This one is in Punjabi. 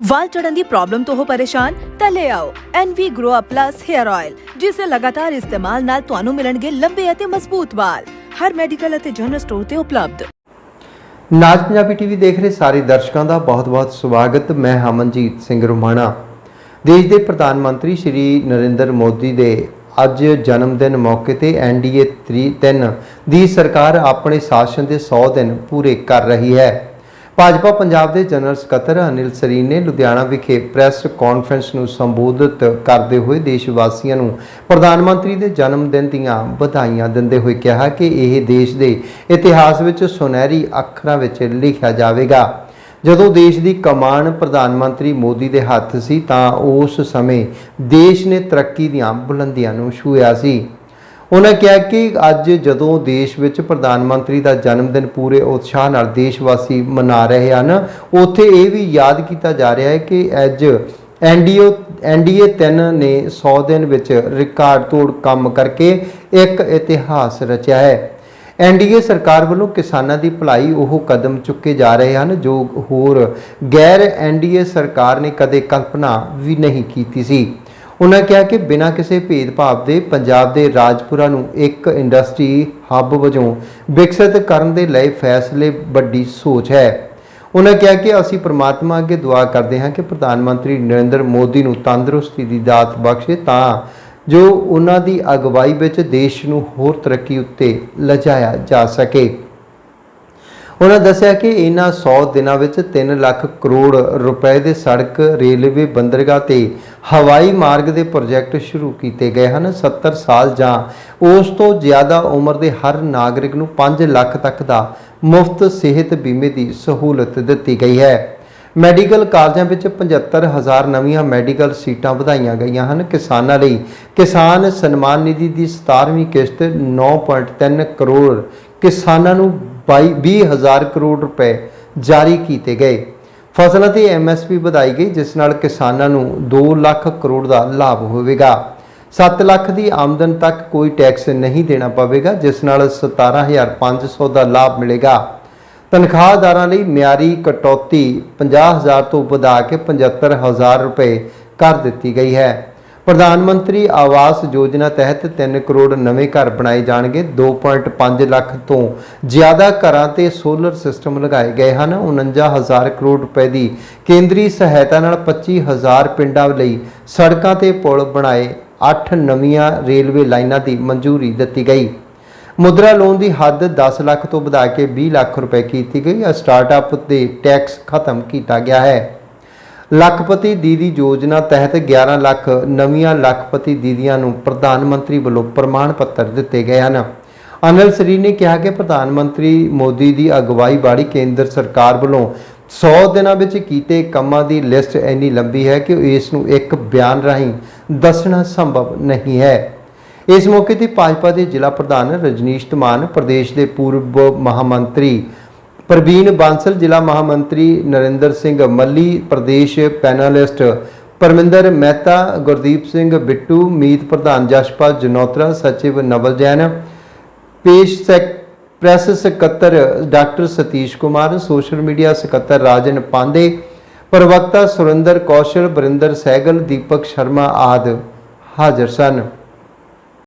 ਵਾਲ ਝੜਨ ਦੀ ਪ੍ਰੋਬਲਮ ਤੋਂ ਹੋ ਪਰੇਸ਼ਾਨ, ਤਾਂ ਲੈ ਆਓ NV Grow Up Plus Hair Oil ਜਿਸ ਦੇ ਲਗਾਤਾਰ ਇਸਤੇਮਾਲ ਨਾਲ ਤੁਹਾਨੂੰ ਮਿਲਣਗੇ ਲੰਬੇ ਅਤੇ ਮਜ਼ਬੂਤ ਵਾਲ। ਹਰ ਮੈਡੀਕਲ ਅਤੇ ਜਨਰਲ ਸਟੋਰ ਤੇ ਉਪਲਬਧ। ਨਾਜ ਪੰਜਾਬੀ ਟੀਵੀ ਦੇਖ ਰਹੇ ਸਾਰੇ ਦਰਸ਼ਕਾਂ ਦਾ ਬਹੁਤ-ਬਹੁਤ ਸਵਾਗਤ। ਮੈਂ ਹਮਨਜੀਤ ਸਿੰਘ ਰੁਮਾਣਾ। ਦੇਸ਼ ਦੇ ਪ੍ਰਧਾਨ ਮੰਤਰੀ ਸ਼੍ਰੀ ਨਰਿੰਦਰ ਮੋਦੀ ਦੇ ਅੱਜ ਜਨਮ ਦਿਨ ਮੌਕੇ ਤੇ ਐਨਡੀਏ 3 ਦੀ ਸਰਕਾਰ ਆਪਣੇ ਸ਼ਾਸਨ ਦੇ 100 ਦਿਨ ਪੂਰੇ ਕਰ ਰਹੀ ਹੈ। ਭਾਜਪਾ ਪੰਜਾਬ ਦੇ ਜਨਰਲ ਸਕੱਤਰ ਅਨਿਲ ਸਰੀਨ ਨੇ ਲੁਧਿਆਣਾ ਵਿਖੇ ਪ੍ਰੈਸ ਕਾਨਫਰੰਸ ਨੂੰ ਸੰਬੋਧਿਤ ਕਰਦੇ ਹੋਏ ਦੇਸ਼ ਵਾਸੀਆਂ ਨੂੰ ਪ੍ਰਧਾਨ ਮੰਤਰੀ ਦੇ ਜਨਮ ਦਿਨ ਦੀਆਂ ਵਧਾਈਆਂ ਦਿੰਦੇ ਹੋਏ ਕਿਹਾ ਕਿ ਇਹ ਦੇਸ਼ ਦੇ ਇਤਿਹਾਸ ਵਿੱਚ ਸੁਨਹਿਰੀ ਅੱਖਰਾਂ ਵਿੱਚ ਲਿਖਿਆ ਜਾਵੇਗਾ। ਜਦੋਂ ਦੇਸ਼ ਦੀ ਕਮਾਨ ਪ੍ਰਧਾਨ ਮੰਤਰੀ ਮੋਦੀ ਦੇ ਹੱਥ ਸੀ ਤਾਂ ਉਸ ਸਮੇਂ ਦੇਸ਼ ਨੇ ਤਰੱਕੀ ਦੀਆਂ ਬੁਲੰਦੀਆਂ ਨੂੰ ਛੂਹਿਆ ਸੀ। ਉਹਨਾਂ ਕਿਹਾ ਕਿ ਅੱਜ ਜਦੋਂ ਦੇਸ਼ ਵਿੱਚ ਪ੍ਰਧਾਨ ਮੰਤਰੀ ਦਾ ਜਨਮ ਦਿਨ ਪੂਰੇ ਉਤਸ਼ਾਹ ਨਾਲ ਦੇਸ਼ ਵਾਸੀ ਮਨਾ ਰਹੇ ਹਨ, ਉੱਥੇ ਇਹ ਵੀ ਯਾਦ ਕੀਤਾ ਜਾ ਰਿਹਾ ਹੈ ਕਿ ਅੱਜ ਐਨਡੀਓ, ਐਨਡੀਏ 3 ਨੇ 100 ਦਿਨ ਵਿੱਚ ਰਿਕਾਰਡ ਤੋੜ ਕੰਮ ਕਰਕੇ ਇੱਕ ਇਤਿਹਾਸ ਰਚਿਆ ਹੈ। ਐਨਡੀਏ ਸਰਕਾਰ ਵੱਲੋਂ ਕਿਸਾਨਾਂ ਦੀ ਭਲਾਈ ਉਹ ਕਦਮ ਚੁੱਕੇ ਜਾ ਰਹੇ ਹਨ, ਜੋ ਹੋਰ ਗੈਰ ਐਨਡੀਏ ਸਰਕਾਰ ਨੇ ਕਦੇ ਕਲਪਨਾ ਵੀ ਨਹੀਂ ਕੀਤੀ ਸੀ। ਉਹਨਾਂ ਕਿਹਾ ਕਿ ਬਿਨਾਂ ਕਿਸੇ ਭੇਦਭਾਵ ਦੇ ਪੰਜਾਬ ਦੇ ਰਾਜਪੁਰਾ ਨੂੰ ਇੱਕ ਇੰਡਸਟਰੀ ਹੱਬ ਵਜੋਂ ਵਿਕਸਿਤ ਕਰਨ ਦੇ ਲਈ ਫੈਸਲੇ ਵੱਡੀ ਸੋਚ ਹੈ। ਉਹਨਾਂ ਕਿਹਾ ਕਿ ਅਸੀਂ ਪ੍ਰਮਾਤਮਾ ਅੱਗੇ ਦੁਆ ਕਰਦੇ ਹਾਂ ਕਿ ਪ੍ਰਧਾਨ ਮੰਤਰੀ ਨਰਿੰਦਰ ਮੋਦੀ ਨੂੰ ਤੰਦਰੁਸਤੀ ਦੀ ਦਾਤ ਬਖਸ਼ੇ ਤਾਂ ਜੋ ਉਹਨਾਂ ਦੀ ਅਗਵਾਈ ਵਿੱਚ ਦੇਸ਼ ਨੂੰ ਹੋਰ ਤਰੱਕੀ ਉੱਤੇ ਲਿਜਾਇਆ ਜਾ ਸਕੇ। ਉਹਨਾਂ ਦੱਸਿਆ ਕਿ ਇਹਨਾਂ 100 ਦਿਨਾਂ ਵਿੱਚ 3 ਲੱਖ ਕਰੋੜ ਰੁਪਏ ਦੇ ਸੜਕ, ਰੇਲਵੇ, ਬੰਦਰਗਾਹ ਤੇ ਹਵਾਈ ਮਾਰਗ ਦੇ ਪ੍ਰੋਜੈਕਟ ਸ਼ੁਰੂ ਕੀਤੇ ਗਏ ਹਨ 70 ਸਾਲ ਜਾਂ ਉਸ ਤੋਂ ਜ਼ਿਆਦਾ ਉਮਰ ਦੇ ਹਰ ਨਾਗਰਿਕ ਨੂੰ 5 ਲੱਖ ਤੱਕ ਦਾ ਮੁਫਤ ਸਿਹਤ ਬੀਮੇ ਦੀ ਸਹੂਲਤ ਦਿੱਤੀ ਗਈ ਹੈ। ਮੈਡੀਕਲ ਕਾਲਜਾਂ ਵਿੱਚ 75000 ਨਵੀਆਂ ਮੈਡੀਕਲ ਸੀਟਾਂ ਵਧਾਈਆਂ ਗਈਆਂ ਹਨ। ਕਿਸਾਨਾਂ ਲਈ ਕਿਸਾਨ ਸਨਮਾਨ ਨਿਧੀ ਦੀ 17ਵੀਂ ਕਿਸ਼ਤ 9.3 ਕਰੋੜ ਕਿਸਾਨਾਂ ਨੂੰ 22 20000 ਕਰੋੜ ਰੁਪਏ ਜਾਰੀ ਕੀਤੇ ਗਏ। ਫਸਲਾਂ ਤੇ ਐਮਐਸਪੀ ਵਧਾਈ ਗਈ, ਜਿਸ ਨਾਲ ਕਿਸਾਨਾਂ ਨੂੰ 2 ਲੱਖ ਕਰੋੜ ਦਾ ਲਾਭ ਹੋਵੇਗਾ। 7 ਲੱਖ ਦੀ ਆਮਦਨ ਤੱਕ ਕੋਈ ਟੈਕਸ ਨਹੀਂ ਦੇਣਾ ਪਵੇਗਾ, ਜਿਸ ਨਾਲ 17500 ਦਾ ਲਾਭ ਮਿਲੇਗਾ। ਤਨਖਾਹਦਾਰਾਂ ਲਈ ਮਿਆਰੀ ਕਟੌਤੀ 50000 ਤੋਂ ਵਧਾ ਕੇ 75000 ਰੁਪਏ ਕਰ ਦਿੱਤੀ ਗਈ ਹੈ। ਪ੍ਰਧਾਨ ਮੰਤਰੀ ਆਵਾਸ ਯੋਜਨਾ ਤਹਿਤ 3 ਕਰੋੜ ਨਵੇਂ ਘਰ ਬਣਾਏ ਜਾਣਗੇ। 2.5 ਲੱਖ ਤੋਂ ਜ਼ਿਆਦਾ ਘਰਾਂ ਤੇ ਸੋਲਰ ਸਿਸਟਮ ਲਗਾਏ ਗਏ ਹਨ। 49000 ਕਰੋੜ ਰੁਪਏ ਦੀ ਕੇਂਦਰੀ ਸਹਾਇਤਾ ਨਾਲ 25000 ਪਿੰਡਾਂ ਲਈ ਸੜਕਾਂ ਤੇ ਪੁਲ ਬਣਾਏ। 8 ਨਵੀਆਂ ਰੇਲਵੇ ਲਾਈਨਾਂ ਦੀ ਮਨਜ਼ੂਰੀ ਦਿੱਤੀ ਗਈ। ਮੁਦਰਾ ਲੋਨ ਦੀ ਹੱਦ 10 ਲੱਖ ਤੋਂ ਵਧਾ ਕੇ 20 ਲੱਖ ਰੁਪਏ ਕੀਤੀ ਗਈ। ਹੈ ਸਟਾਰਟਅਪ ਦੇ ਟੈਕਸ ਖਤਮ ਕੀਤਾ ਗਿਆ ਹੈ। ਲੱਖਪਤੀ ਦੀਦੀ ਯੋਜਨਾ ਤਹਿਤ 11 ਲੱਖ ਨਵੀਆਂ ਲੱਖਪਤੀ ਦੀਦੀਆਂ ਨੂੰ ਪ੍ਰਧਾਨ ਮੰਤਰੀ ਵੱਲੋਂ ਪ੍ਰਮਾਣ ਪੱਤਰ ਦਿੱਤੇ ਗਏ ਹਨ। ਅਨਿਲ ਸਰੀ ਨੇ ਕਿਹਾ ਕਿ ਪ੍ਰਧਾਨ ਮੰਤਰੀ ਮੋਦੀ ਦੀ ਅਗਵਾਈ ਵਾਲੀ ਕੇਂਦਰ ਸਰਕਾਰ ਵੱਲੋਂ 100 ਦਿਨਾਂ ਵਿੱਚ ਕੀਤੇ ਕੰਮਾਂ ਦੀ ਲਿਸਟ ਇੰਨੀ ਲੰਬੀ ਹੈ ਕਿ ਇਸ ਨੂੰ ਇੱਕ ਬਿਆਨ ਰਾਹੀਂ ਦੱਸਣਾ ਸੰਭਵ ਨਹੀਂ ਹੈ। ਇਸ ਮੌਕੇ ਤੇ ਭਾਜਪਾ ਦੇ ਜ਼ਿਲ੍ਹਾ ਪ੍ਰਧਾਨ ਰਜਨੀਸ਼ ਧਮਾਨ, ਪ੍ਰਦੇਸ਼ ਦੇ ਪੂਰਬ ਮਹਾਮੰਤਰੀ ਪ੍ਰਵੀਨ ਬਾਂਸਲ, ਜ਼ਿਲ੍ਹਾ ਮਹਾਮੰਤਰੀ ਨਰਿੰਦਰ ਸਿੰਘ ਮੱਲੀ, ਪ੍ਰਦੇਸ਼ ਪੈਨਲਿਸਟ ਪਰਮਿੰਦਰ ਮਹਿਤਾ, ਗੁਰਦੀਪ ਸਿੰਘ ਬਿੱਟੂ, ਮੀਤ ਪ੍ਰਧਾਨ ਜਸ਼ਪਾਲ ਜਨੋਤਰਾ, ਸਚਿਵ ਨਵਲ ਜੈਨ, ਪੇਸ਼ ਸੈਕ, ਪ੍ਰੈਸ ਸਕੱਤਰ doctor Satish Kumar, social media ਸਕੱਤਰ ਰਾਜਨ ਪਾਂਡੇ, ਪ੍ਰਵਕਤਾ ਸੁਰਿੰਦਰ ਕੌਸ਼ਲ ਬਰਿੰਦਰ ਸਹਿਗਲ ਦੀਪਕ ਸ਼ਰਮਾ ਆਦਿ ਹਾਜ਼ਰ ਸਨ।